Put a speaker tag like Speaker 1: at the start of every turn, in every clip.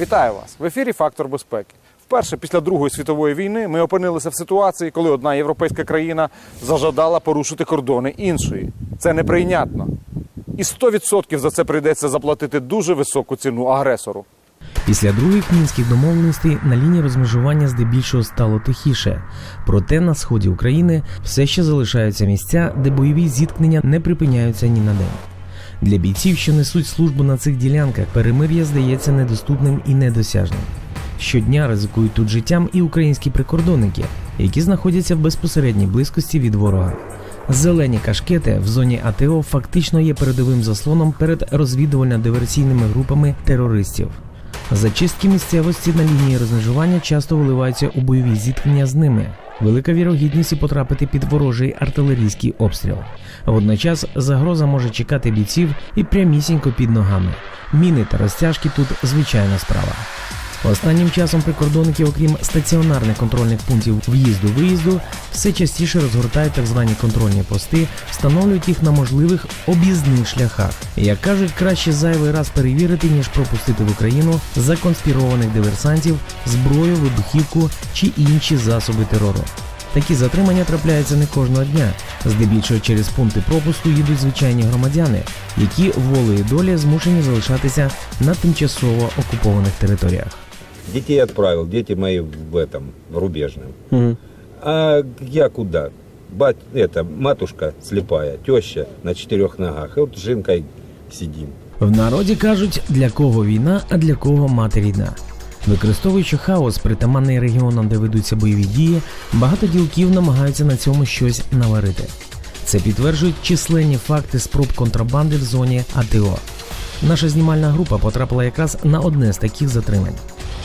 Speaker 1: Вітаю вас в ефірі Фактор безпеки. Вперше після Другої світової війни ми опинилися в ситуації, коли одна європейська країна зажадала порушити кордони іншої. Це неприйнятно. І 100% за це прийдеться заплатити дуже високу ціну агресору.
Speaker 2: Після других мінських домовленостей на лінії розмежування здебільшого стало тихіше. Проте на сході України все ще залишаються місця, де бойові зіткнення не припиняються ні на день. Для бійців, що несуть службу на цих ділянках, перемир'я здається недоступним і недосяжним. Щодня ризикують тут життям і українські прикордонники, які знаходяться в безпосередній близькості від ворога. Зелені кашкети в зоні АТО фактично є передовим заслоном перед розвідувально-диверсійними групами терористів. Зачистки місцевості на лінії розмежування часто виливаються у бойові зіткнення з ними. Велика вірогідність і потрапити під ворожий артилерійський обстріл. Водночас загроза може чекати бійців і прямісінько під ногами. Міни та розтяжки тут звичайна справа. Останнім часом прикордонники, окрім стаціонарних контрольних пунктів в'їзду-виїзду, все частіше розгортають так звані контрольні пости, встановлюють їх на можливих об'їзних шляхах. Як кажуть, краще зайвий раз перевірити, ніж пропустити в Україну законспірованих диверсантів, зброю, вибухівку чи інші засоби терору. Такі затримання трапляються не кожного дня. Здебільшого через пункти пропуску їдуть звичайні громадяни, які волею долі змушені залишатися на тимчасово окупованих територіях.
Speaker 3: Детей отправил, дети мои в этом, в рубежном. А я куда? Бать, это, матушка слепая, теща на четырех ногах. И вот с Жинкой сидим.
Speaker 2: В народі кажуть, для кого війна, а для кого мати рідна. Використовуючи хаос, притаманний регіонам, де ведуться бойові дії, багато ділків намагаються на цьому щось наварити. Це підтверджують численні факти спроб контрабанди в зоні АТО. Наша знімальна група потрапила якраз на одне з таких затримань.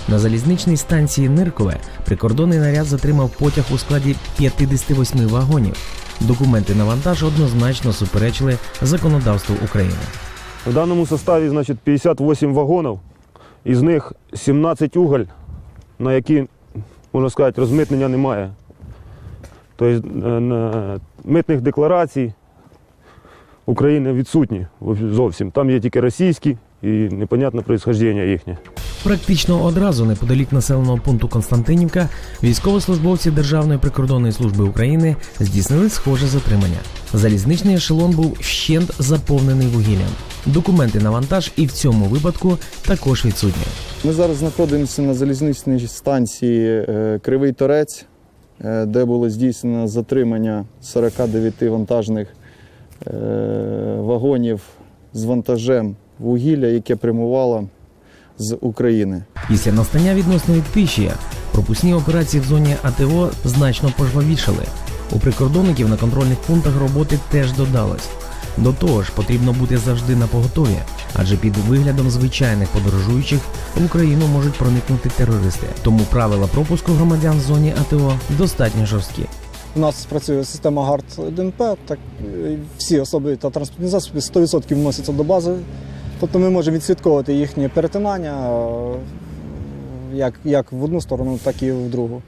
Speaker 2: На залізничній станції Ниркове прикордонний наряд затримав потяг у складі 58 вагонів. Документи на вантаж однозначно суперечили законодавству України.
Speaker 4: В даному составі значить, 58 вагонів, із них 17 уголь, на які, можна сказати, розмитнення немає. Тобто е, митних декларацій України відсутні зовсім. Там є тільки російські і непонятне происхождення їхнє.
Speaker 2: Практично одразу неподалік населеного пункту Константинівка військовослужбовці Державної прикордонної служби України здійснили схоже затримання. Залізничний ешелон був вщент заповнений вугіллям. Документи на вантаж і в цьому випадку також відсутні.
Speaker 5: Ми зараз знаходимося на залізничній станції е, Кривий Торець, е, де було здійснено затримання 49 вантажних е, вагонів з вантажем вугілля, яке прямувало з України.
Speaker 2: Після настання відносної тиші пропускні операції в зоні АТО значно пожвавішали. У прикордонників на контрольних пунктах роботи теж додалось. До того ж, потрібно бути завжди на поготові, адже під виглядом звичайних подорожуючих в Україну можуть проникнути терористи. Тому правила пропуску громадян в зоні АТО достатньо жорсткі.
Speaker 6: У нас працює система ГАРД ДНП, так всі особи та транспортні засоби 100% вносяться до бази. Тобто ми можемо відслідковувати їхнє перетинання е, як, як в одну сторону, так і в другу.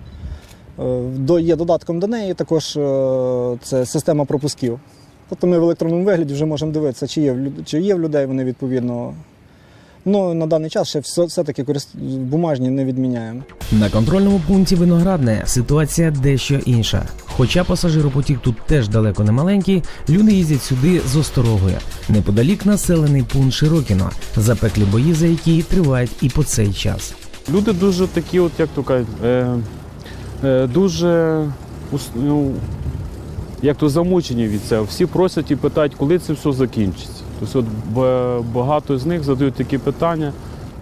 Speaker 6: Е, до- Є додатком до неї також е, це система пропусків. Тобто ми в електронному вигляді вже можемо дивитися, чи є, чи є в людей вони відповідно. Ну, на даний час ще все- все-таки корист... бумажні не відміняємо.
Speaker 2: На контрольному пункті Виноградне ситуація дещо інша. Хоча пасажиропотік тут теж далеко не маленький, люди їздять сюди з осторогою. Неподалік населений пункт Широкіно, запеклі бої, за які тривають і по цей час.
Speaker 7: Люди дуже такі, от як то кажуть, е, е, дуже ну, як то замучені від цього. Всі просять і питають, коли це все закінчиться. Тобто багато з них задають такі питання,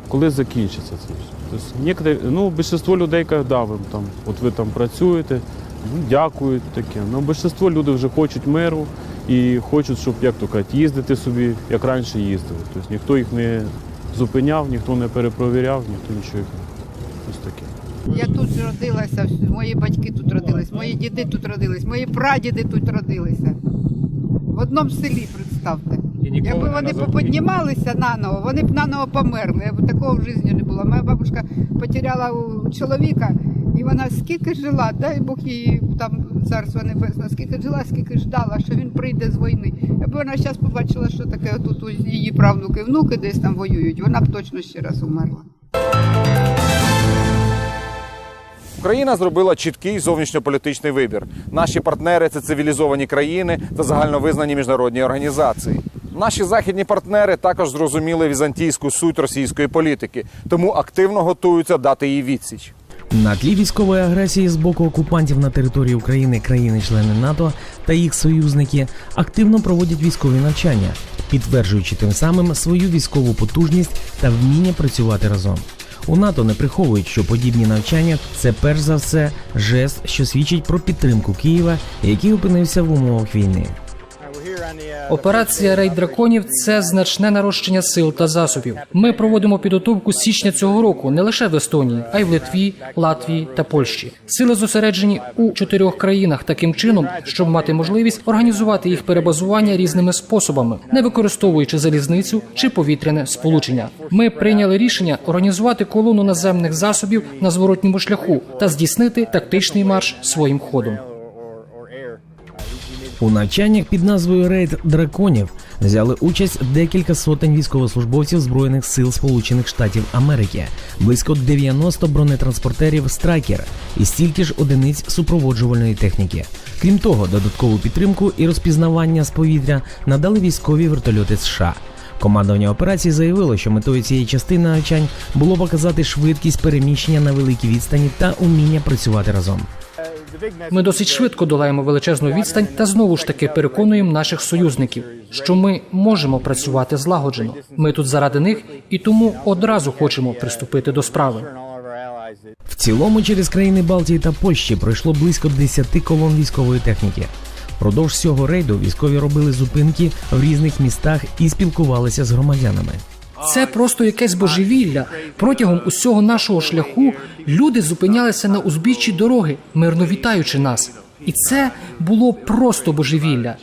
Speaker 7: коли закінчиться це все. Тобто, ну, більшість людей кажуть, да, ви там, от ви там працюєте, ну, дякують таке. Ну, більшість людей вже хочуть миру і хочуть, щоб, як то кажуть, їздити собі, як раніше їздили. Тобто ніхто їх не зупиняв, ніхто не перепровіряв, ніхто нічого не ось таке.
Speaker 8: Я тут родилася, мої батьки тут родились, мої діди тут родились, мої прадіди тут родилися. В одному селі, представте. Якби вони поподнімалися наново, вони б наново померли. Такого в житті не було. Моя бабушка потеряла чоловіка, і вона скільки жила, дай Бог їй там царство небесне, скільки жила, скільки ждала, що він прийде з війни. Якби вона зараз побачила, що таке тут у її правнуки, внуки десь там воюють, вона б точно ще раз умерла.
Speaker 1: Україна зробила чіткий зовнішньополітичний вибір. Наші партнери це цивілізовані країни та загальновизнані міжнародні організації. Наші західні партнери також зрозуміли візантійську суть російської політики, тому активно готуються дати їй відсіч.
Speaker 2: На тлі військової агресії з боку окупантів на території України країни-члени НАТО та їх союзники активно проводять військові навчання, підтверджуючи тим самим свою військову потужність та вміння працювати разом. У НАТО не приховують, що подібні навчання це перш за все жест, що свідчить про підтримку Києва, який опинився в умовах війни.
Speaker 9: Операція Рейд драконів це значне нарощення сил та засобів. Ми проводимо підготовку з січня цього року не лише в Естонії, а й в Литві, Латвії та Польщі. Сили зосереджені у чотирьох країнах таким чином, щоб мати можливість організувати їх перебазування різними способами, не використовуючи залізницю чи повітряне сполучення. Ми прийняли рішення організувати колону наземних засобів на зворотньому шляху та здійснити тактичний марш своїм ходом.
Speaker 2: У навчаннях під назвою Рейд драконів взяли участь декілька сотень військовослужбовців збройних сил Сполучених Штатів Америки, близько 90 бронетранспортерів Страйкер і стільки ж одиниць супроводжувальної техніки. Крім того, додаткову підтримку і розпізнавання з повітря надали військові вертольоти США. Командування операції заявило, що метою цієї частини навчань було показати швидкість переміщення на великій відстані та уміння працювати разом.
Speaker 9: Ми досить швидко долаємо величезну відстань та знову ж таки переконуємо наших союзників, що ми можемо працювати злагоджено. Ми тут заради них і тому одразу хочемо приступити до справи.
Speaker 2: В цілому через країни Балтії та Польщі пройшло близько 10 колон військової техніки. Продовж цього рейду військові робили зупинки в різних містах і спілкувалися з громадянами.
Speaker 9: Це просто якесь божевілля. Протягом усього нашого шляху люди зупинялися на узбіччі дороги, мирно вітаючи нас. І це було просто божевілля.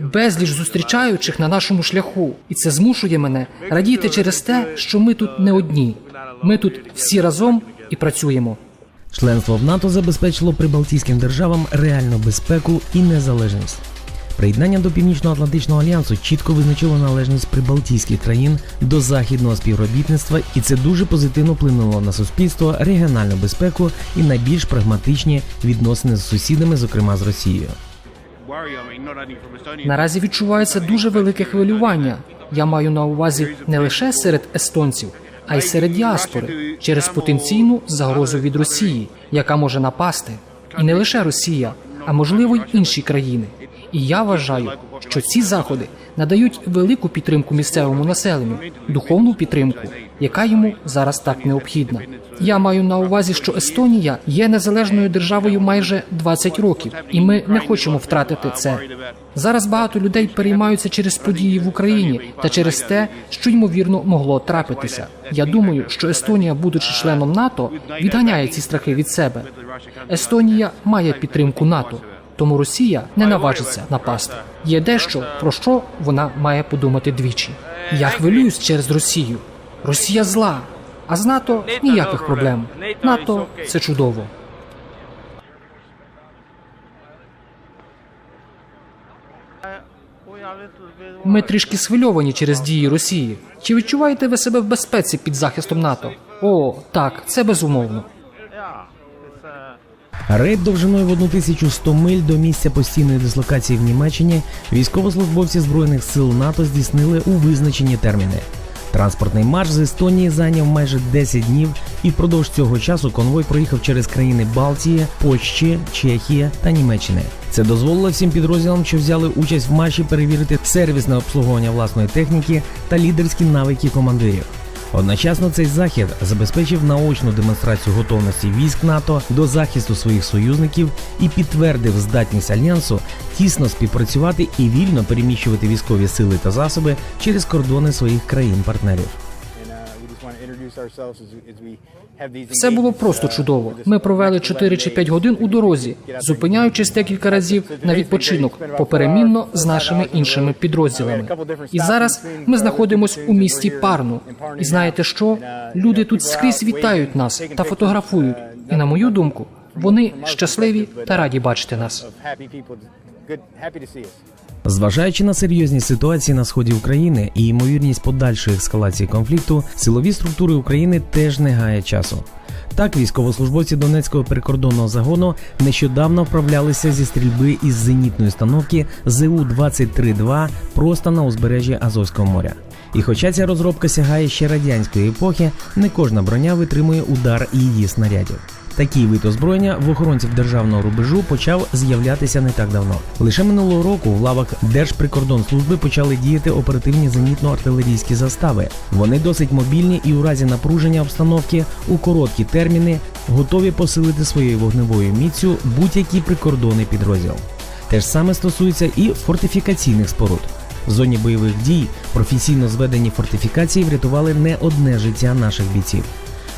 Speaker 9: Безліч зустрічаючих на нашому шляху, і це змушує мене радіти через те, що ми тут не одні. Ми тут всі разом і працюємо.
Speaker 2: Членство в НАТО забезпечило прибалтійським державам реальну безпеку і незалежність. Приєднання до Північно-Атлантичного альянсу чітко визначило належність прибалтійських країн до західного співробітництва, і це дуже позитивно вплинуло на суспільство, регіональну безпеку і найбільш прагматичні відносини з сусідами, зокрема з Росією.
Speaker 9: Наразі відчувається дуже велике хвилювання. Я маю на увазі не лише серед естонців, а й серед діаспори через потенційну загрозу від Росії, яка може напасти. І не лише Росія, а можливо й інші країни. І я вважаю, що ці заходи надають велику підтримку місцевому населенню, духовну підтримку, яка йому зараз так необхідна. Я маю на увазі, що Естонія є незалежною державою майже 20 років, і ми не хочемо втратити це. Зараз багато людей переймаються через події в Україні та через те, що ймовірно могло трапитися. Я думаю, що Естонія, будучи членом НАТО, відганяє ці страхи від себе. Естонія має підтримку НАТО. Тому Росія не наважиться напасти. Є дещо про що вона має подумати двічі. Я хвилююсь через Росію. Росія зла, а з НАТО ніяких проблем. НАТО це чудово. Ми трішки схвильовані через дії Росії. Чи відчуваєте ви себе в безпеці під захистом НАТО? О, так, це безумовно.
Speaker 2: Рейд довжиною в 1100 миль до місця постійної дислокації в Німеччині військовослужбовці збройних сил НАТО здійснили у визначені терміни. Транспортний марш з Естонії зайняв майже 10 днів, і впродовж цього часу конвой проїхав через країни Балтії, Польщі, Чехії та Німеччини. Це дозволило всім підрозділам, що взяли участь в марші, перевірити сервісне обслуговування власної техніки та лідерські навики командирів. Одночасно цей захід забезпечив наочну демонстрацію готовності військ НАТО до захисту своїх союзників і підтвердив здатність альянсу тісно співпрацювати і вільно переміщувати військові сили та засоби через кордони своїх країн-партнерів.
Speaker 9: Все було просто чудово. Ми провели 4 чи 5 годин у дорозі, зупиняючись декілька разів на відпочинок поперемінно з нашими іншими підрозділами. І зараз ми знаходимося у місті Парну. І знаєте що? Люди тут скрізь вітають нас та фотографують. І на мою думку, вони щасливі та раді бачити нас.
Speaker 2: Зважаючи на серйозність ситуації на сході України і ймовірність подальшої ескалації конфлікту, силові структури України теж не гає часу. Так, військовослужбовці Донецького прикордонного загону нещодавно вправлялися зі стрільби із зенітної установки ЗУ-23-2 просто на узбережжі Азовського моря. І хоча ця розробка сягає ще радянської епохи, не кожна броня витримує удар її снарядів. Такий вид озброєння в охоронців державного рубежу почав з'являтися не так давно. Лише минулого року в лавах Держприкордонслужби почали діяти оперативні зенітно-артилерійські застави. Вони досить мобільні і у разі напруження обстановки у короткі терміни готові посилити своєю вогневою міцю будь-який прикордонний підрозділ. Те ж саме стосується і фортифікаційних споруд. В зоні бойових дій професійно зведені фортифікації врятували не одне життя наших бійців.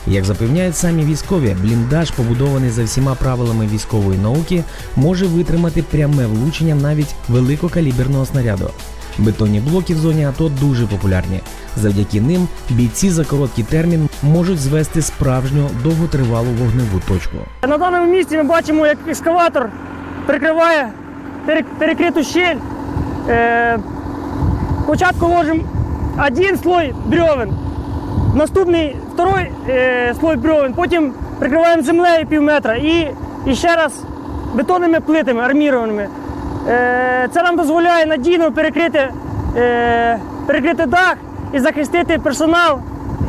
Speaker 2: Як запевняють самі військові, бліндаж, побудований за всіма правилами військової науки, може витримати пряме влучення навіть великокаліберного снаряду. Бетонні блоки в зоні АТО дуже популярні. Завдяки ним бійці за короткий термін можуть звести справжню довготривалу вогневу точку.
Speaker 10: На даному місці ми бачимо, як екскаватор прикриває перекриту щель. Е, спочатку ложимо один слой бревен, наступний второй е, слой бревен, потім прикриваємо землею пів метра і, і ще раз бетонними плитами армірованими. Е, це нам дозволяє надійно перекрити, е, перекрити дах і захистити персонал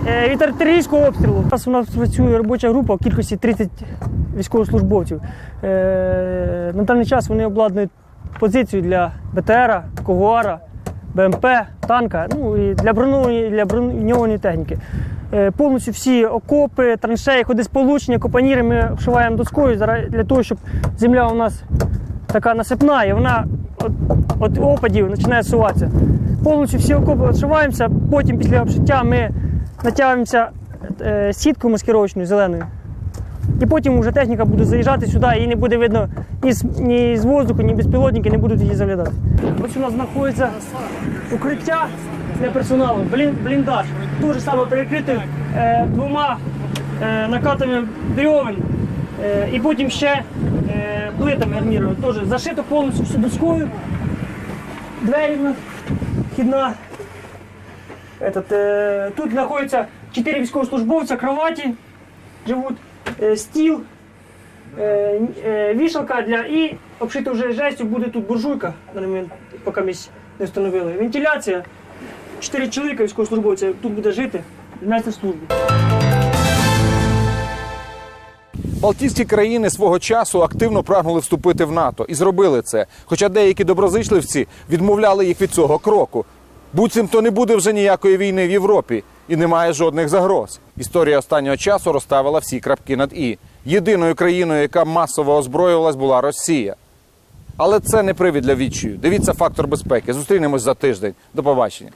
Speaker 10: е, від артилерійського обстрілу. Зараз у нас працює робоча група в кількості 30 військовослужбовців. Е, На даний час вони обладнують позицію для БТРа, Когуара, БМП, танка, ну і для броньованої, для броньованої техніки. Е, Повністю всі окопи, траншеї, ходи сполучення, копаніри ми вшиваємо доскою для того, щоб земля у нас така насипна, і вона от опадів починає суватися. Повністю всі окопи відшиваємося, потім після обшиття ми натягуємося е, сіткою маскировочною зеленою. І потім вже техніка буде заїжджати сюди, і не буде видно ні з, ні з воздуху, ні безпілотники не будуть її заглядати. Ось у нас знаходиться укриття для персоналу, блін, бліндаж. Дуже саме перекритий е, двома е, накатами брьовен. Е, і потім ще е, плитами армірованими. Теж зашито повністю все доскою. Двері вхідна. Этот, е, тут знаходяться чотири військовослужбовця, кроваті живуть, е, стіл, е, е, вішалка для і обшито вже жестю буде тут буржуйка, на момент, поки ми не встановили. Вентиляція. Чотири чоловіка військовослужбовця тут буде жити, нести службу.
Speaker 1: Балтійські країни свого часу активно прагнули вступити в НАТО і зробили це. Хоча деякі доброзичливці відмовляли їх від цього кроку. Буцімто не буде вже ніякої війни в Європі і немає жодних загроз. Історія останнього часу розставила всі крапки над і. Єдиною країною, яка масово озброювалась, була Росія. Але це не привід для відчаю. Дивіться фактор безпеки. Зустрінемось за тиждень. До побачення.